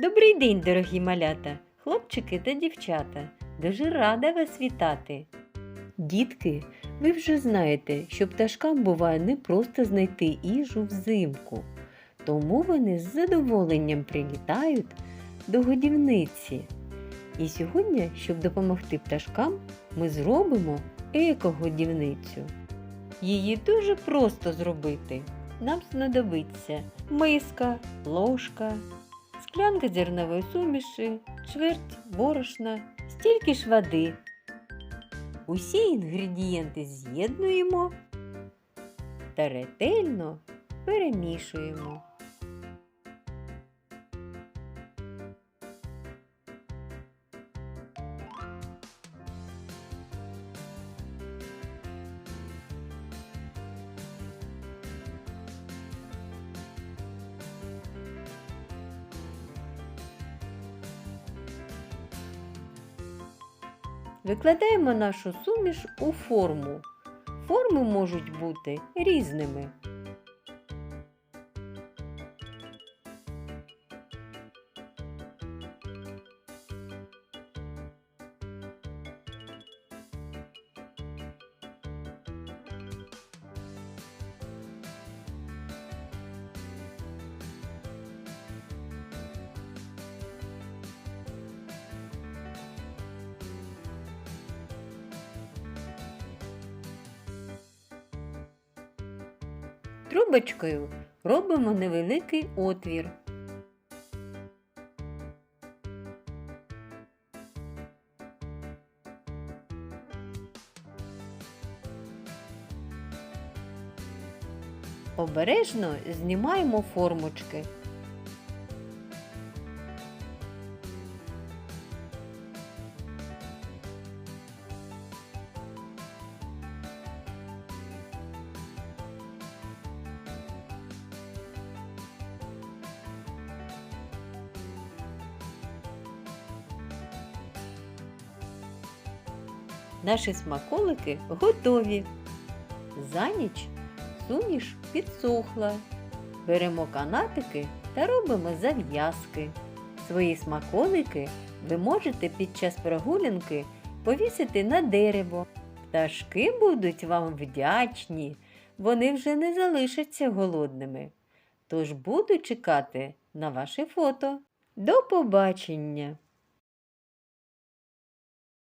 Добрий день, дорогі малята, хлопчики та дівчата. Дуже рада вас вітати. Дітки, ви вже знаєте, що пташкам буває не просто знайти їжу взимку, тому вони з задоволенням прилітають до годівниці. І сьогодні, щоб допомогти пташкам, ми зробимо еко-годівницю. Її дуже просто зробити. Нам знадобиться миска, ложка, склянка зернової суміші, чверть борошна, стільки ж води. Усі інгредієнти з'єднуємо та ретельно перемішуємо. Викладаємо нашу суміш у форму. Форми можуть бути різними. Трубочкою робимо невеликий отвір. Обережно знімаємо формочки. Наші смаколики готові. За ніч суміш підсохла. Беремо канатики та робимо зав'язки. Свої смаколики ви можете під час прогулянки повісити на дерево. Пташки будуть вам вдячні, вони вже не залишаться голодними. Тож буду чекати на ваше фото. До побачення!